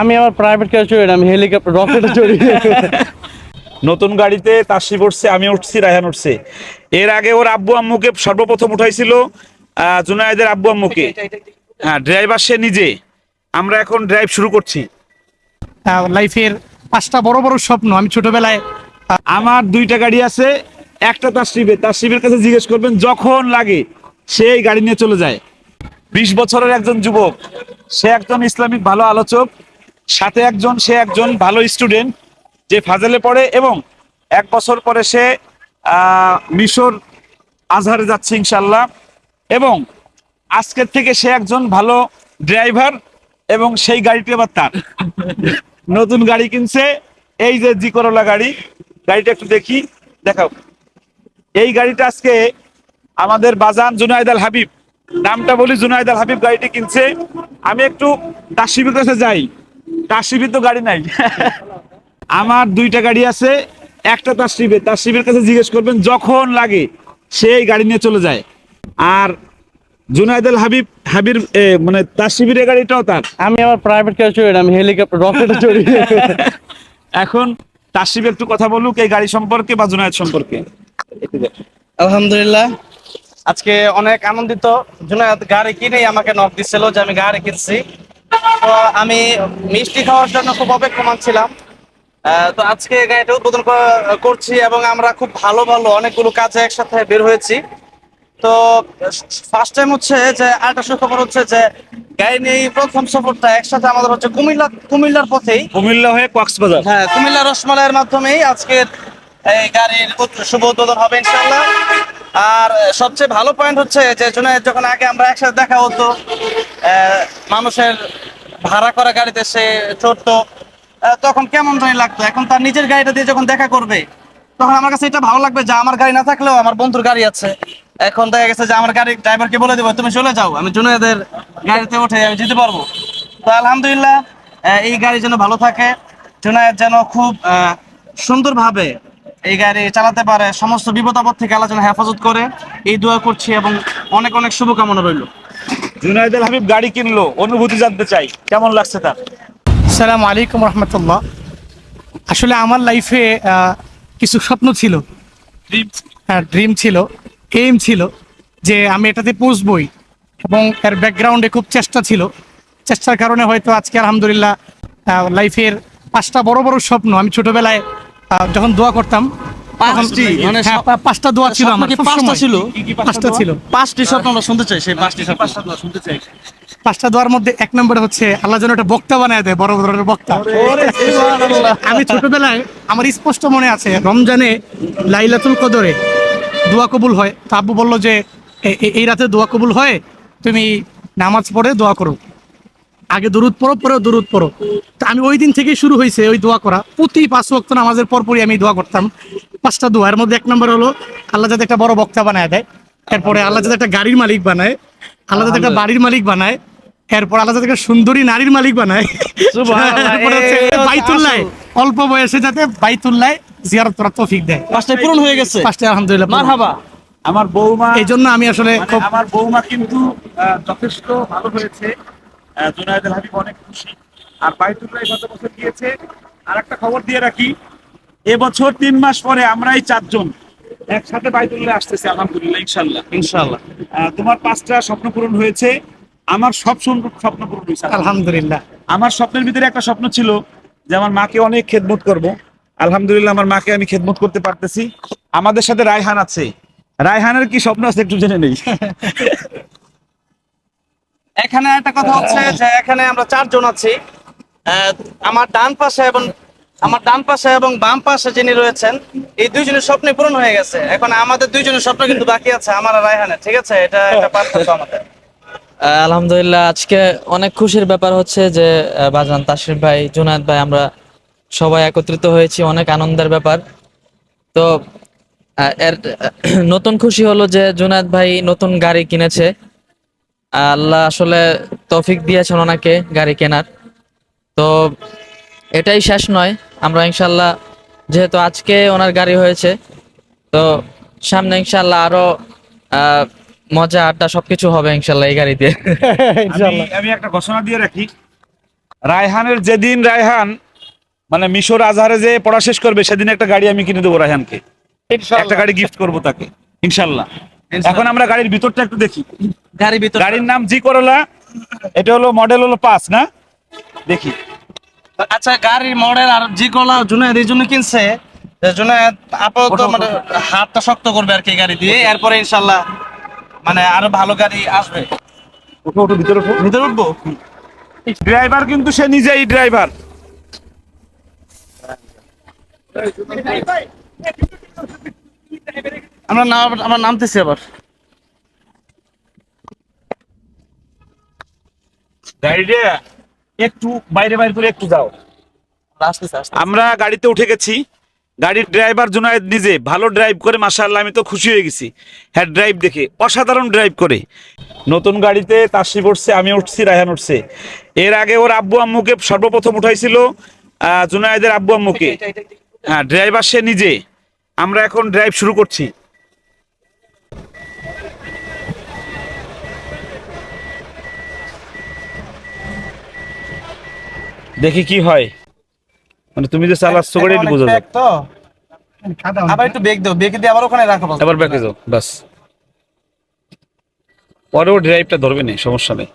আমি আমার private car চড়ি আমি হেলিকপ্টার রকেটে চড়ি নতুন গাড়িতে তাসিফ উঠছে আমি উঠছি রায়হান উঠছে। এর আগে ওর আব্বু আম্মুকে সর্বপ্রথম উঠাইছিল জুনায়েদের আব্বু আম্মুকে। হ্যাঁ ড্রাইভার সে নিজে। আমরা এখন ড্রাইভ শুরু করছি। লাইফের পাঁচটা বড় বড় স্বপ্ন আমি ছোটবেলায় আমার দুইটা গাড়ি আছে একটা তাসরিফে তাসরিফের কাছে জিজ্ঞেস করবেন যখন লাগে সে গাড়ি নিয়ে চলে যায়। বিশ বছরের একজন যুবক সে একজন ইসলামিক ভালো আলোচক সাথে একজন, সে একজন ভালো স্টুডেন্ট যে ফাজেলে পড়ে এবং এক বছর পরে সে মিশর আজহারে যাচ্ছে ইনশাল্লাহ এবং আজকের থেকে সে একজন ভালো ড্রাইভার এবং সেই গাড়িটি আবার তার। নতুন গাড়ি কিনছে, এই যে জি করোলা গাড়ি, গাড়িটা একটু দেখি, দেখাও। এই গাড়িটা আজকে আমাদের বাজান জুনায়দ আল হাবিব, নামটা বলি জুনায়দ আল হাবিব গাড়িটি কিনছে। আমি একটু তাসিবির কাছে যাই। তাসিবি তো গাড়ি নাই। আমার দুইটা গাড়ি আছে একটা তাসিবে তাসিবের কাছে জিজ্ঞেস করবেন যখন লাগে সে এই গাড়ি নিয়ে চলে যায়। আর জুনায়দ আল হাবিব হাবির মানে তাসিবির এই গাড়িটাও তার। আমি আমার প্রাইভেট কার চড়ি আমি হেলিকপ্টার রকেটে চড়ি। এখন তাসিব একটু কথা বলুক এই গাড়ি সম্পর্কে বা জুনায়দ সম্পর্কে। আলহামদুলিল্লাহ। আজকে অনেক আনন্দিত। জুনায়দ গাড়ি কিনে আমাকে নক দিছিল যে আমি গাড়ি কিনছি। তো আমি মিষ্টি খাওয়ার জন্য খুব অপেক্ষমান ছিলাম। তো আজকে গাড়িটা উদ্বোধন করছি এবং আমরা খুব ভালো ভালো অনেকগুলো কাজে একসাথে বের হয়েছি। তো ফার্স্ট টাইম হচ্ছে যে আরেকটা সুখবর হচ্ছে যে গাড়ি নিয়ে প্রথম সফরটা একসাথে আমাদের হচ্ছে কুমিল্লা কুমিল্লার পথেই। কুমিল্লা হয়ে কক্সবাজার। হ্যাঁ কুমিল্লা রসমালাইয়ের মাধ্যমেই আজকে এই গাড়ির শুভ উদ্বোধন হবে ইনশাল্লাহ আর সবচেয়ে ভালো পয়েন্ট হচ্ছে যে জুনায়েদ যখন আগে আমরা একসাথে দেখা হতো আহ, মানুষের ভাড়া করা গাড়িতে সে চড়তো। তখন কেমন জানি লাগতো। এখন তার নিজের গাড়িটা দিয়ে যখন দেখা করবে, তখন আমার কাছে এটা ভালো লাগবে যে আমার গাড়ি না থাকলেও আমার বন্ধুর গাড়ি আছে। এখন দেখা গেছে যে আমার গাড়ি ড্রাইভারকে বলে দেবো, তুমি চলে যাও, আমি জুনায়েদের গাড়িতে উঠে আমি যেতে পারব। তো আলহামদুলিল্লাহ এই গাড়ি যেন ভালো থাকে, জুনায়েদ যেন খুব সুন্দরভাবে এই গাড়ি চালাতে পারে, সমস্ত বিপদ আপদ থেকে আল্লাহ যেন হেফাজত করে। এই দোয়া করছি এবং অনেক অনেক শুভকামনা রইল। জুনাইদ আল হাবিব গাড়ি কিনলো অনুভূতি জানতে চাই। কেমন লাগছে তার? সালাম আলাইকুম রহমতুল্লাহ। আসলে আমার লাইফে কিছু স্বপ্ন ছিল। হ্যাঁ ড্রিম ছিল এইম ছিল যে আমি এটাতে পৌঁছবই। এবং এর ব্যাকগ্রাউন্ডে খুব চেষ্টা ছিল। চেষ্টার কারণে হয়তো আজকে আলহামদুলিল্লাহ লাইফের পাঁচটা বড় বড় স্বপ্ন আমি ছোটবেলায় যখন দোয়া করতাম পাঁচটি? মানে সব- পা- পাঁচটা দোয়া ছিল স্বপ্ন আমার কি সব পাঁচটা ছিল? পাঁচটা ছিল। পাঁচটি স্বপ্ন আমরা শুনতে চাই সেই পাঁচটি স্বপ্ন। শুনতে চাই। পাঁচটা দোয়ার মধ্যে এক নম্বর হচ্ছে আল্লাহ যেন একটা বক্তা বানায় দেয় বড় ধরনের বক্তা। আমি ছোটবেলায় আমার স্পষ্ট মনে আছে রমজানে লাইলাতুল কদরে দোয়া কবুল হয়। তো আব্বু বলল যে এই রাতে দোয়া কবুল হয় তুমি নামাজ পড়ে দোয়া করো। আগে দরুদ পড়ো পরে দরুদ পড়ো। তো আমি ওই দিন থেকেই শুরু হয়েছে ওই দোয়া করা। প্রতি পাঁচ ওয়াক্ত নামাজের পরপরই আমি দোয়া করতাম। পাঁচটা দোয়া। এর মধ্যে এক নম্বর হলো আল্লাহ যাতে একটা বড় বক্তা বানায় দেয়। এরপরে আল্লাহ যাতে একটা গাড়ির মালিক বানায়। আল্লাহ যাতে একটা বাড়ির মালিক বানায়। এরপর আল্লাহ যাতে একটা সুন্দরী নারীর মালিক বানায়। বাইতুল্লাহ। অল্প বয়সে যাতে বাইতুল্লাহ জিয়ারত করার তৌফিক দেয়। পাঁচটাই পূরণ হয়ে গেছে। পাঁচটা আলহামদুলিল্লাহ মারহাবা। আমার বৌমা এই জন্য আমি আসলে মানে খুব আমার বৌমা কিন্তু যথেষ্ট ভালো হয়েছে। জুনায়েদ হাবিব অনেক খুশি। আর বাইতুল্লাহ গত বছর গিয়েছে। আর একটা খবর দিয়ে রাখি। এবছর তিন মাস পরে আমরাই চারজন একসাথে বাইতুল্লাহ আসতেছি আলহামদুলিল্লাহ ইনশাল্লাহ ইনশাল্লাহ আহ, তোমার পাঁচটা স্বপ্ন পূরণ হয়েছে আমার সব স্বপ্ন- স্বপ্ন পূরণ হয়েছে। আলহামদুলিল্লাহ। আমার স্বপ্নের ভিতরে একটা স্বপ্ন ছিল যে আমার মাকে অনেক খেদমত করব। আলহামদুলিল্লাহ আমার মাকে আমি খেদমত করতে পারতেছি। আমাদের সাথে রায়হান আছে। রায়হানের কি স্বপ্ন আছে একটু জেনে নেই। এখানে একটা কথা হচ্ছে যে এখানে আমরা চারজন আছি। আহ, আমার ডান পাশে এবং আমার ডান পাশে এবং বাম পাশে যিনি রয়েছেন, এই দুইজনের স্বপ্ন পূরণ হয়ে গেছে। এখন আমাদের দুইজনের স্বপ্ন কিন্তু বাকি আছে, আমার রায়হানের, ঠিক আছে? এটা একটা পার্থক্য আমাদের। আলহামদুলিল্লাহ, আজকে অনেক খুশির ব্যাপার হচ্ছে যে বাজান তাসির ভাই, জুনায়দ ভাই, আমরা সবাই একত্রিত হয়েছি, অনেক আনন্দের ব্যাপার। তো এর নতুন খুশি হলো যে, জুনায়দ ভাই নতুন গাড়ি কিনেছে। আল্লাহ আসলে তৌফিক দিয়েছেন ওনাকে গাড়ি কেনার। তো, এটাই শেষ নয়। আমরা ইনশাল্লাহ যেহেতু আজকে ওনার গাড়ি হয়েছে তো সামনে ইনশাল্লাহ আরও আহ, মজা আড্ডা সবকিছু হবে ইনশাল্লাহ এই গাড়িতে। আমি আমি একটা ঘোষণা দিয়ে রাখি। রায়হানের যেদিন রায়হান মানে মিশর আজহারে যে পড়া শেষ করবে সেদিন একটা গাড়ি আমি কিনে দেবো রায়হানকে। একটা গাড়ি গিফট করব তাকে ইনশাল্লাহ। এখন আমরা গাড়ির ভিতরটা একটু দেখি। গাড়ি ভিতর গাড়ির নাম জি করলা এটা হলো মডেল হলো পাঁচ না? দেখি। আচ্ছা গাড়ির মডেল আর কলা জুনায়েদ এই জন্য কিনছে যে জুনায়েদ আপাতত মানে হাতটা শক্ত করবে আর কি গাড়ি দিয়ে এরপরে ইনশাল্লাহ মানে আরও ভালো গাড়ি আসবে। ওঠো ওঠো ভিতরে ভিতরে উঠবো? ড্রাইভার কিন্তু সে নিজেই ড্রাইভার। আমরা নাম আমরা নামতেছি আবার। গাড়িটা একটু বাইরে বাইরে করে একটু যাও। আমরা গাড়িতে উঠে গেছি। গাড়ির ড্রাইভার জুনায়েদ নিজে ভালো ড্রাইভ করে মাশাআল্লাহ আমি তো খুশি হয়ে গেছি। হ্যাঁ ড্রাইভ দেখে অসাধারণ ড্রাইভ করে। নতুন গাড়িতে তাসিফ উঠছে আমি উঠছি রায়হান উঠছে। এর আগে ওর আব্বু আম্মুকে সর্বপ্রথম উঠাইছিল জুনায়েদের আব্বু আম্মুকে। হ্যাঁ ড্রাইভার সে নিজে। আমরা এখন ড্রাইভ শুরু করছি। দেখি কি হয়। মানে তুমি যে চালাচ্ছ করে একটু বোঝা যায় তো। আবার একটু বেগ দাও বেগ দিয়ে আবার ওখানে রাখো এবার ব্যাকে যাও বাস। পরেও ড্রাইভটা ধরবে না সমস্যা নেই।